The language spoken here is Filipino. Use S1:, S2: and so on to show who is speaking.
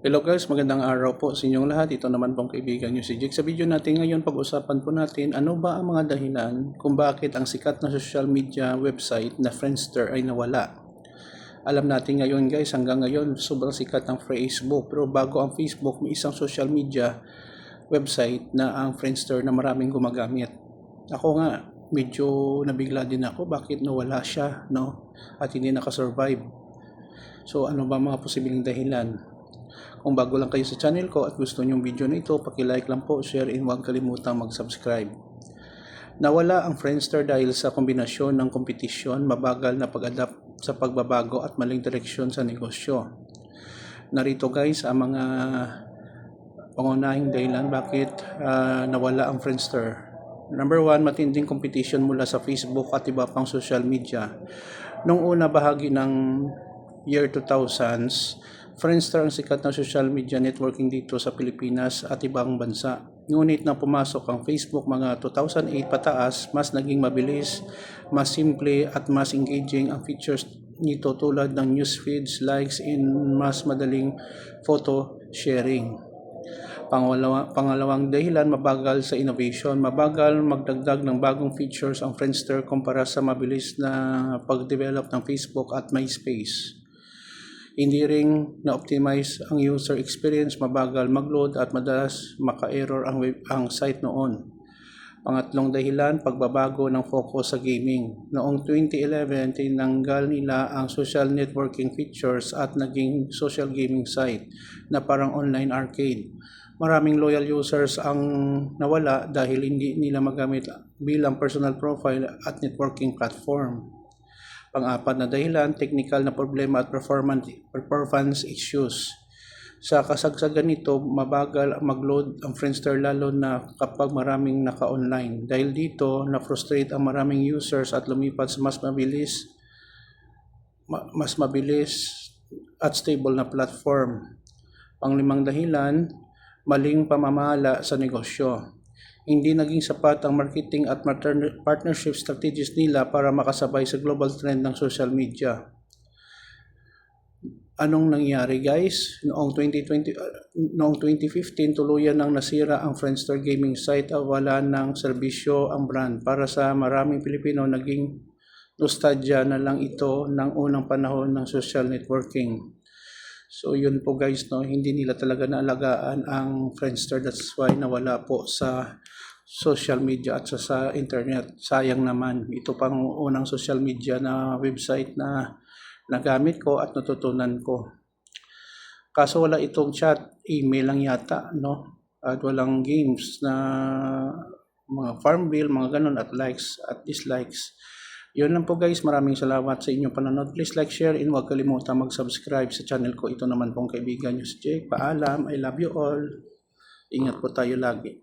S1: Hello guys, magandang araw po sa inyong lahat. Ito naman pong kaibigan nyo si Jake. Sa video natin ngayon, pag-usapan po natin ano ba ang mga dahilan kung bakit ang sikat na social media website na Friendster ay nawala. Alam natin ngayon guys, hanggang ngayon sobrang sikat ng Facebook. Pero bago ang Facebook, may isang social media website na ang Friendster na maraming gumagamit. Ako nga, medyo nabigla din ako bakit nawala siya no? at hindi nakasurvive. So ano ba mga posibleng dahilan? Kung bago lang kayo sa channel ko at gusto nyong video na ito, like lang po, share, and huwag kalimutang mag-subscribe. Nawala ang Friendster dahil sa kombinasyon ng kompetisyon, mabagal na pag-adapt sa pagbabago at maling direksyon sa negosyo. Narito guys ang mga pangunahing dahilan bakit ah, nawala ang Friendster. Number one, matinding competition mula sa Facebook at iba pang social media. Nung una bahagi ng year 2000s, Friendster ang sikat na social media networking dito sa Pilipinas at ibang bansa. Ngunit nang pumasok ang Facebook mga 2008 pataas, mas naging mabilis, mas simple at mas engaging ang features nito tulad ng news feeds, likes, and mas madaling photo sharing. Pangalawa, pangalawang dahilan, mabagal sa innovation. Mabagal magdagdag ng bagong features ang Friendster kumpara sa mabilis na pag-develop ng Facebook at MySpace. Hindi ring na-optimize ang user experience, mabagal mag-load at madalas maka-error ang, web, ang site noon. Pangatlong dahilan, pagbabago ng focus sa gaming. Noong 2011, tinanggal nila ang social networking features at naging social gaming site na parang online arcade. Maraming loyal users ang nawala dahil hindi nila magamit bilang personal profile at networking platform. Pang-apat na dahilan, technical na problema at performance, performance issues. Sa kasagsagan nito, mabagal mag-load ang Friendster lalo na kapag maraming naka-online. Dahil dito, na-frustrate ang maraming users at lumipat sa mas mabilis, ma- mas mabilis at stable na platform. Panglimang dahilan, maling pamamala sa negosyo hindi naging sapat ang marketing at partnership strategies nila para makasabay sa global trend ng social media. Anong nangyari guys? Noong 2020 uh, noong 2015 tuluyan nang nasira ang Friendster gaming site at wala ng serbisyo ang brand. Para sa maraming Pilipino naging nostalgia na lang ito ng unang panahon ng social networking. So yun po guys, no, hindi nila talaga naalagaan ang Friendster. That's why nawala po sa social media at sa, sa internet. Sayang naman. Ito pang unang social media na website na nagamit ko at natutunan ko. Kaso wala itong chat, email lang yata, no? At walang games na mga farm bill, mga ganun at likes at dislikes. Yun lang po guys, maraming salamat sa inyong panonood. Please like, share, and huwag kalimutan mag-subscribe sa channel ko. Ito naman pong kaibigan nyo si Jake. Paalam, I love you all. Ingat po tayo lagi.